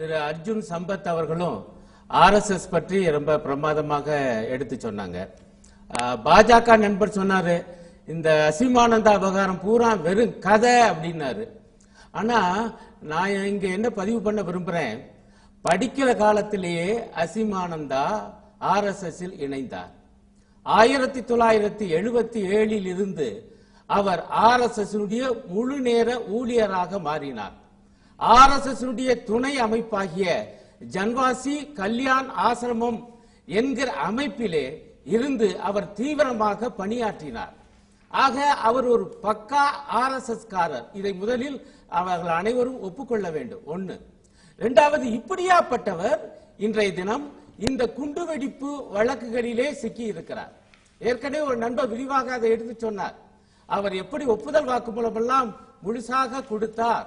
திரு அர்ஜுன் சம்பத் அவர்களும் ஆர்எஸ்எஸ் பற்றி ரொம்ப பிரமாதமாக எடுத்து சொன்னாங்க. பாஜக நண்பர் சொன்னாரு இந்த அசீமானந்தா விவகாரம் பூரா வெறும் கதை அப்படின்னாரு. ஆனா நான் இங்க என்ன பதிவு பண்ண விரும்புறேன் படிக்கிற காலத்திலேயே அசிமானந்தா ஆர்எஸ்எஸ்ஸில் இணைந்தார். ஆயிரத்தி தொள்ளாயிரத்தி எழுபத்தி ஏழில் இருந்து அவர் ஆர்எஸ்எஸ் முழு நேர ஊழியராக மாறினார். ஆர்எஸ்எஸ் துணை அமைப்பாகிய ஜன்வாசி கல்யாண் ஆசிரமம் என்கிற அமைப்பிலே இருந்து அவர் தீவிரமாக பணியாற்றினார். ஆக அவர் ஒரு பக்கா ஆர்எஸ்எஸ் காரர் இதை முதலில் அவர்கள் அனைவரும் ஒப்புக்கொள்ள வேண்டும். ஒன்று இரண்டாவது இப்படியாப்பட்டவர் இன்றைய தினம் இந்த குண்டுவெடிப்பு வழக்குகளிலே சிக்கி இருக்கிறார் ஏற்கனவே ஒரு நண்பர் விரிவாக அதை எடுத்து சொன்னார். அவர் எப்படி ஒப்புதல் வாக்குமூலம் எல்லாம் முழுசாக கொடுத்தார்?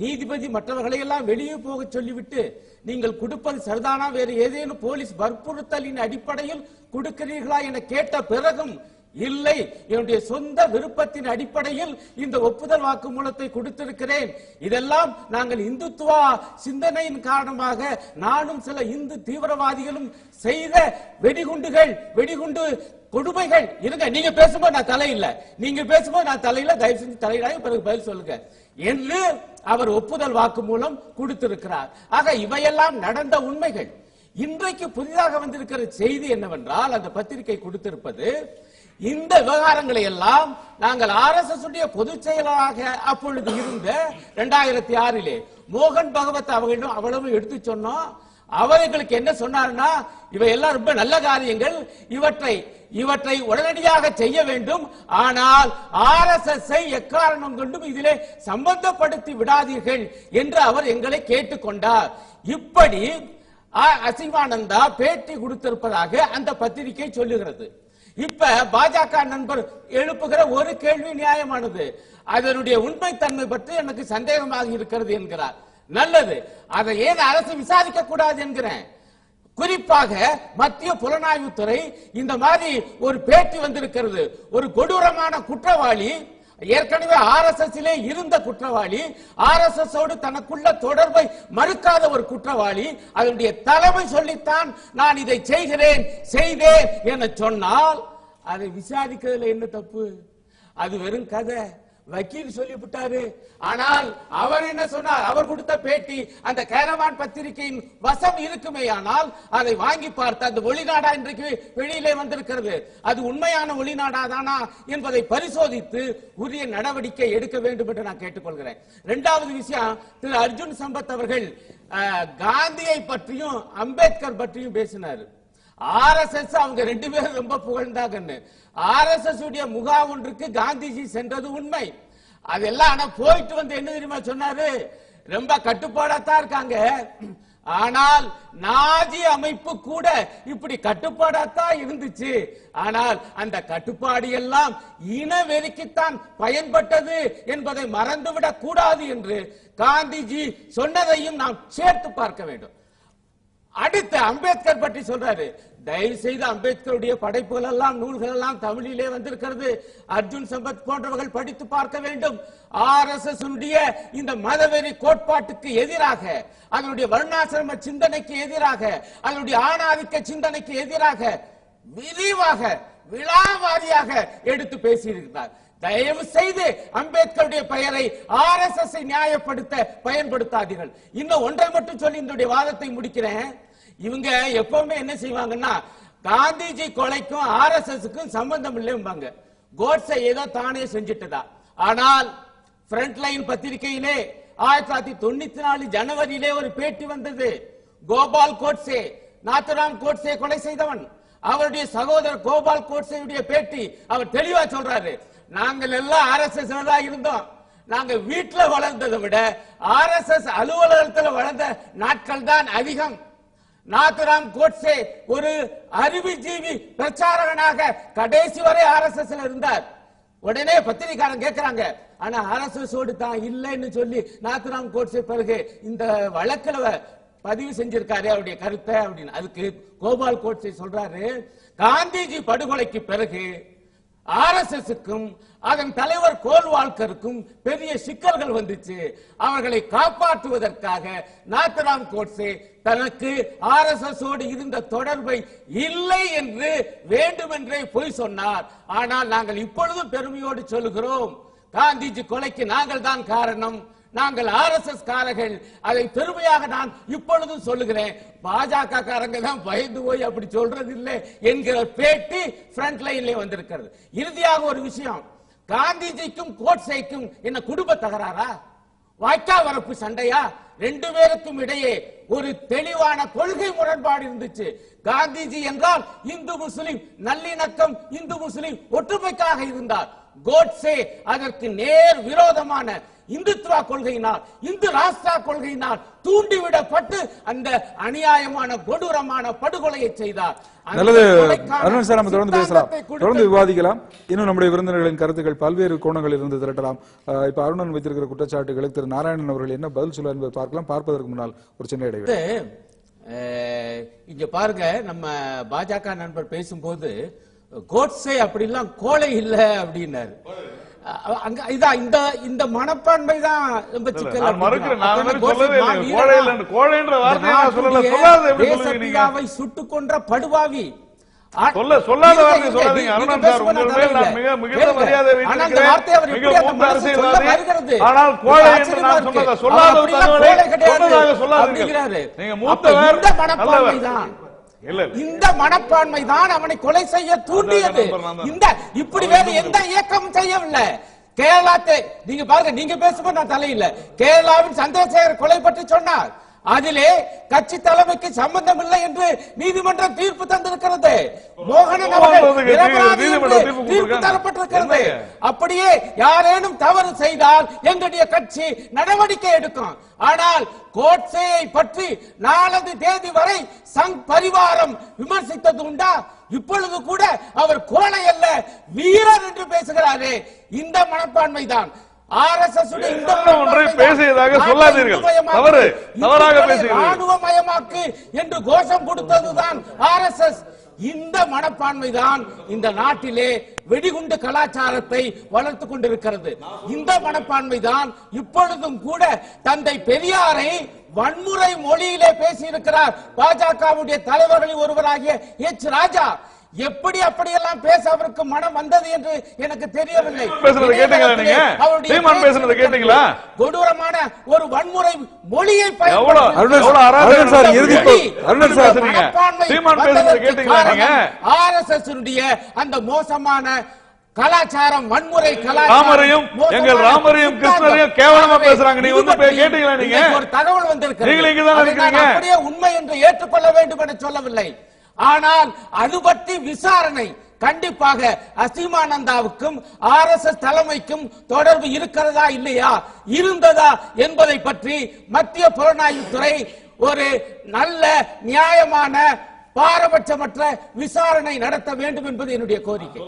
நீதிபதி மற்றவர்களை எல்லாம் வெளியே போக சொல்லிவிட்டு நீங்கள் கொடுப்பது சரிதானா? வேறு ஏதேனும் போலீஸ் வற்புறுத்தலின் அடிப்படையில் கொடுக்கிறீர்களா? என கேட்ட பிறகும் இல்லை என்னுடைய சொந்த விருப்பத்தின் அடிப்படையில் இந்த ஒப்புதல் வாக்கு மூலத்தை கொடுத்திருக்கிறேன். இதெல்லாம் நாங்கள் இந்துத்துவா சிந்தனையின் காரணமாக நானும் சில இந்து தீவிரவாதிகளும் செய்த வெடிகுண்டுகள் வெடிகுண்டு கொடுமைகள். இருங்க நீங்க பேசும்போது நான் தலை நீங்க பேசும்போது நான் தலையில தயவு செஞ்சு தலையிடாக பிறகு பதில் சொல்லுங்க. என்று அவர் ஒப்புதல் வாக்கு மூலம் கொடுத்திருக்கிறார். ஆக இவையெல்லாம் நடந்த உண்மைகள். இன்றைக்கு புதிதாக வந்திருக்கிற செய்தி என்னவென்றால் அந்த பத்திரிகை கொடுத்திருப்பது இந்த விவகாரங்களை எல்லாம் நாங்கள் ஆர் எஸ் எஸ் உடைய பொதுச் செயலராக அப்பொழுது இருந்த இரண்டாயிரத்தி ஆறிலே மோகன் பகவத் அவர்களிடம் அவ்வளவு எடுத்து சொன்னோம். அவர்களுக்கு என்ன சொன்னார்னா இவையெல்லாம் ரொம்ப நல்ல காரியங்கள். இவற்றை இவற்றை உடனடியாக செய்ய வேண்டும். ஆனால் ஆர் எஸ் எஸ் எக்காரணம் கொண்டும் இதிலே சம்பந்தப்படுத்தி விடாதீர்கள் என்று அவர் எங்களை கேட்டுக்கொண்டார் இப்படி அசிவானந்தா பேட்டி கொடுத்திருப்பதாக அந்த பத்திரிகை சொல்லுகிறது. இப்ப பாஜக நண்பர் எழுப்புகிற ஒரு கேள்வி நியாயமானது. அதனுடைய உண்மைத்தன்மை பற்றி எனக்கு சந்தேகமாக இருக்கிறது என்கிறார். நல்லது. அதை ஏன் அரசு விசாரிக்க கூடாது என்கிறேன். குறிப்பாக மத்திய புலனாய்வுத்துறை இந்த மாதிரி ஒரு பேட்டி வந்திருக்கிறது. ஒரு கொடூரமான குற்றவாளி ஏற்கனவே ஆர்எஸ்எஸ் இருந்த குற்றவாளி ஆர் எஸ் எஸ் தனக்குள்ள தொடர்பை மறுக்காத ஒரு குற்றவாளி அதனுடைய தலைமை சொல்லித்தான் நான் இதை செய்கிறேன் செய்தேன் என சொன்னால் அதை விசாரிக்கிறதுல என்ன தப்பு? அது வெறும் கதை. வக்கீல் சொல்லிவிட்டாரு. ஆனால் அவர் என்ன சொன்னார்? அவர் கொடுத்த பேட்டி அந்த கேரவான் பத்திரிகையின் வசம் இருக்குமே ஆனால் அதை வாங்கி பார்த்து அந்த ஒளிநாடா இன்றைக்கு வெளியிலே வந்திருக்கிறது. அது உண்மையான ஒளிநாடா தானா என்பதை பரிசோதித்து உரிய நடவடிக்கை எடுக்க வேண்டும் என்று நான் கேட்டுக்கொள்கிறேன். இரண்டாவது விஷயம் திரு அர்ஜுன் சம்பத் அவர்கள் காந்தியை பற்றியும் அம்பேத்கர் பற்றியும் பேசினார். ஆர்எஸ்எஸ் அவங்க ரெண்டு பேரும் ரொம்ப புகழ்ந்தாங்கன்னு. ஆர்எஸ்எஸ் உடைய முகாம் ஒன்றுக்கு காந்திஜி சென்றது உண்மை. அதெல்லாம் ஆனா போயிட்டு வந்து என்ன தெரியுமா சொன்னாரு? ரொம்ப கட்டுப்பாடாத்தான் இருக்காங்க. ஆனால் நாஜி அமைப்பு கூட இப்படி கட்டுப்பாடாத்தான் இருந்துச்சு. ஆனால் அந்த கட்டுப்பாடு எல்லாம் இனவெறிக்குத்தான் பயன்பட்டது என்பதை மறந்துவிடக் கூடாது என்று காந்திஜி சொன்னதையும் நாம் சேர்த்து பார்க்க வேண்டும். அடுத்து அம்பேத்கர் பற்றி சொல்றாரு. தயவு செய்து அம்பேத்கருடைய படைப்புகள் எல்லாம் நூல்கள் எல்லாம் தமிழிலே வந்திருக்கிறது. அர்ஜுன் சம்பத் போன்றவர்கள் படித்து பார்க்க வேண்டும். ஆர் எஸ் எஸ் இந்த மதவெறி கோட்பாட்டுக்கு எதிராக அதனுடைய வருணாசிரம சிந்தனைக்கு எதிராக அதனுடைய ஆணாதிக்க சிந்தனைக்கு எதிராக விரிவாக விழாவாரியாக எடுத்து பேசியிருக்கிறார். தயவு செய்து அம்பேத்கருடைய பெயரை ஆர் எஸ் எஸ் நியாயப்படுத்த பயன்படுத்தாதீர்கள். இன்னும் ஒன்றை மட்டும் சொல்லி இந்த வாதத்தை முடிக்கிறேன். இவங்க எப்பவுமே என்ன செய்வாங்கன்னா காந்திஜி கொலைக்கும் ஆர் எஸ் எஸ்க்கும் சம்பந்தம் இல்லைம்பாங்க. கோட்ஸை ஏதோ தானே செஞ்சுட்டுதா. ஆனால் ஃப்ரண்ட் லைன் பத்திரிகையிலே ஆயிரத்தி தொள்ளாயிரத்தி தொண்ணூத்தி நாலு ஜனவரியிலே ஒரு பேட்டி வந்தது. கோபால் கோட்ஸே நாத்துராம் கோட்ஸே கொலை செய்தவன். அவருடைய சகோதரர் கோபால் கோட்ஸேயுடைய பேட்டி அவர் தெளிவா சொல்றாரு. நாங்கள் எல்லாம் ஆர்எஸ்எஸ் தான் இருந்தோம். நாங்க வீட்டுல வளர்ந்ததை விட ஆர்எஸ்எஸ் அலுவலகத்தில் வளர்ந்த நாட்கள் தான் அதிகம். நாத்துராம் கோட்ஸே ஒரு அறிவுஜீவி பிரச்சாரகனாக கடைசி வரை ஆர்எஸ்எஸ் இருந்தார். உடனே பத்திரிகாரன் கேட்கிறாங்க ஆனா ஆர்எஸ்எஸ் ஓடு தான் இல்லைன்னு சொல்லி நாத்துராம் கோட்ஸே பிறகு இந்த வழக்கில் பதிவு செஞ்சிருக்காரு அவருடைய கருத்தை அப்படின்னு. அதுக்கு கோபால் கோட்ஸே சொல்றாரு காந்திஜி படுகொலைக்கு பிறகு ஆர்எஸ்எஸ்க்கும் அதன் தலைவர் கோல்வால்கருக்கும் பெரிய சிக்கல்கள் வந்துச்சு. அவர்களை காப்பாற்றுவதற்காக நாத்தராம் கோட்ஸே தனக்கு ஆர் எஸ் எஸ் இருந்த தொடர்பை இல்லை என்று வேண்டுமென்றே பொய் சொன்னார். ஆனால் நாங்கள் இப்பொழுதும் பெருமையோடு சொல்லுகிறோம். காந்திஜி கொலைக்கு நாங்கள் தான் காரணம். நாங்கள் ஆர்எஸ்எஸ் காரர்கள். அதை பெருமையாக நான் இப்பொழுதும் சொல்லுகிறேன். பாஜக காரங்க தான் பயந்து போய் அப்படி சொல்றது இல்லை என்கிற பேட்டி பிரண்ட் லைன்ல வந்திருக்கிறது. இறுதியாக ஒரு விஷயம். காந்திஜிக்கும் கோட்சேக்கும் என்ன குடும்ப தகராறா? வாய்க்கா வரப்பு சண்டையா? ரெண்டு பேருக்கும் இடையே ஒரு தெளிவான கொள்கை முரண்பாடு இருந்துச்சு. காந்திஜி என்றால் இந்து முஸ்லிம் நல்லிணக்கம் இந்து முஸ்லிம் ஒற்றுமைக்காக இருந்தார். கோட்ஸே அதற்கு நேர் விரோதமான இந்துத்துவா கொள்கையினால் இந்து ராஷ்டிரா கொள்கையினால் தூண்டிவிடப்பட்டு அந்த அநியாயமான கொடூரமான படுகொலையை செய்தார். நல்லது. அருண் சார் நம்ம தொடர்ந்து பேசலாம். தொடர்ந்து விவாதிக்கலாம். இன்னும் நம்முடைய விருந்தினர்களின் கருத்துக்கள் பல்வேறு கோணங்களில் இருந்து திரட்டலாம். இப்ப அருணன் வைத்திருக்கிற குற்றச்சாட்டுகளுக்கு திரு நாராயணன் அவர்கள் என்ன பதில் சொல்ல என்பதை பார்க்கலாம். பார்ப்பதற்கு முன்னால் ஒரு சின்ன இடைவெளி. இங்க பாருங்க நம்ம பாஜக நண்பர் பேசும்போது கோட்ஸே அப்படிலாம் கோழை இல்ல அப்படின்னாரு. அங்க இதான் இந்த இந்த மனப்பான்மை தான் ரொம்ப சிக்கல் மறுக்கிறேன். நான் சொல்லவே இல்லை. கோழைன்ற வார்த்தையை நான் சொல்லல. எப்படி சொல்லுவீங்க சுட்டுக் கொன்ற படுவாவி சொல்ல சொல்லாத வார்த்தை சொல்லாதீங்க அருணன் சார் உங்கள் மேல் நான். மிக மிகுந்த. மரியாதை வைத்திருக்கிறேன் மிக மூத்த அரசியல்வாதி? ஆனால் கோழை என்று நான். சொன்னதை சொல்லாத தகவலை. சொன்னதாக. நீங்க மூத்தவர் நல்லவர் இந்த மனப்பான்மை தான் அவனை கொலை செய்ய தூண்டியது. இந்த இப்படி வேற எந்த இயக்கமும் செய்யவில்லை. கேரளாத்தை நீங்க பாருங்க நீங்க பேசும்போது நான் தலையில்ல கேரளாவின் சந்திரசேகர் கொலை பற்றி சொன்னார். அதிலே கட்சி தலைமைக்கு சம்பந்தம் இல்லை என்று நீதிமன்றம் தீர்ப்பு தந்திருக்கிறது. மோகனன் அவர்கள். தரப்பட்டிருக்கிறது? அப்படியே யாரேனும் தவறு செய்தால் எங்களுடைய கட்சி நடவடிக்கை எடுக்கும் ஆனால் கோட்சேயை பற்றி நாலந்து தேதி வரை சங் பரிவாரம் விமர்சித்தது உண்டா இப்பொழுது கூட அவர் கோழை அல்ல வீரர் என்று பேசுகிறாரே இந்த மனப்பான்மை தான். பேசியதாக சொல்லாதீர்கள். தவறு. தவறாக இந்துக்களை பேசுகிறீர்கள். ராணுவமயமாக்கு என்று கோஷம் கொடுத்ததுதான் ஆர் எஸ் எஸ் இந்த மனப்பான்மைதான் இந்த நாட்டிலே வெடிகுண்டு கலாச்சாரத்தை வளர்த்து கொண்டிருக்கிறது. இந்த மனப்பான்மைதான் இப்பொழுதும் கூட தந்தை பெரியாரை வன்முறை மொழியிலே பேசியிருக்கிறார். பாஜகவுடைய தலைவர்களில் ஒருவராகிய எச் ராஜா. எப்படி அப்படியெல்லாம் பேச அவருக்கு மனம் வந்தது என்று எனக்கு தெரியவில்லை பேசுனதை கேட்டீங்களா நீங்க? கொடூரமான ஒரு வன்முறை மொழியை நீங்க? ஆர்எஸ்எஸ் அந்த மோசமான கலாச்சாரம் வன்முறை கலாச்சாரம் எங்கள் ராமரையும். கிருஷ்ணரையும் கேவலமா பேசுறாங்க. நீங்க வந்து கேட்டீங்களா நீங்க? ஒரு தகவல் நான் இருக்கிறீங்க? அப்படியே உண்மை என்று ஏற்றுக்கொள்ள வேண்டும் என சொல்லவில்லை ஆனால் அது பற்றி விசாரணை கண்டிப்பாக அசீமானந்தாவுக்கும் ஆர் எஸ் எஸ் தலைமைக்கும் தொடர்பு இருக்கிறதா இல்லையா? இருந்ததா என்பதை பற்றி மத்திய புலனாய்வுத்துறை ஒரு நல்ல நியாயமான பாரபட்சமற்ற விசாரணை நடத்த வேண்டும் என்பது என்னுடைய கோரிக்கை.